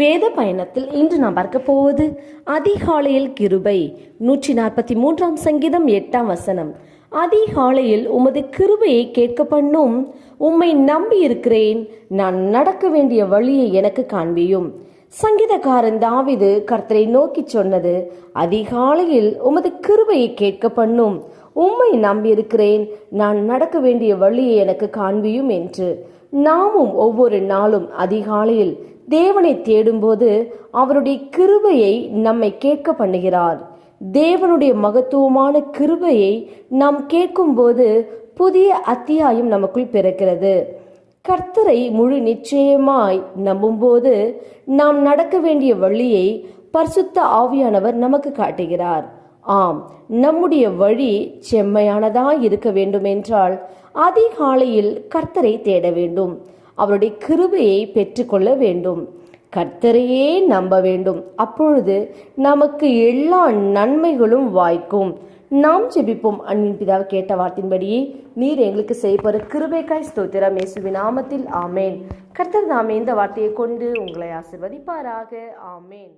வேத பயணத்தில் இன்று நாம் பார்க்க போவது அதிகாலையில் கிருபை. நூற்றி நாற்பத்தி மூன்றாம் சங்கீதம் எட்டாம் வசனம். அதிகாலையில் உமது கிருபையை கேட்க பண்ணும் உம்மை நம்பி இருக்கிறேன். நான் நடக்க வேண்டிய வழியை எனக்கு காண்பியும். சங்கீதக்காரன் தாவிது கர்த்தரை நோக்கி சொன்னது அதிகாலையில் உமது கிருபையை கேட்க பண்ணும் உம்மை நம்பியிருக்கிறேன். நான் நடக்க வேண்டிய வழியை எனக்கு காண்பியும் என்று. நாமும் ஒவ்வொரு நாளும் அதிகாலையில் தேவனை தேடும்போது அவருடைய கிருபையை நம்மை கேட்க பண்ணுகிறார் தேவனுடைய மகத்துவமான கிருபையை நாம் கேட்கும்போது புதிய அத்தியாயம் நமக்குள் பிறக்கிறது. கர்த்தரை முழு நிச்சயமாய் நம்பும்போது நாம் நடக்க வேண்டிய வழியை பரிசுத்த ஆவியானவர் நமக்கு காட்டுகிறார். ஆம் நம்முடைய வழி செம்மையானதாய் இருக்க வேண்டும் என்றால் அதிகாலையில் கர்த்தரை தேட வேண்டும். அவருடைய கிருபையை பெற்றுக்கொள்ள வேண்டும். கர்த்தரையே நம்ப வேண்டும். அப்பொழுது நமக்கு எல்லா நன்மைகளும் வாய்க்கும். நாம் ஜெபிப்போம். அன்பின் பிதாவை கேட்ட வார்த்தையின்படியே நீர் எங்களுக்கு செய்யப்போற கிருபைக்காய் ஸ்தோத்திரம் இயேசுவின் நாமத்தில். ஆமேன். கர்த்தர் தாமே இந்த வார்த்தையை கொண்டு உங்களை ஆசிர்வதிப்பாராக. ஆமேன்.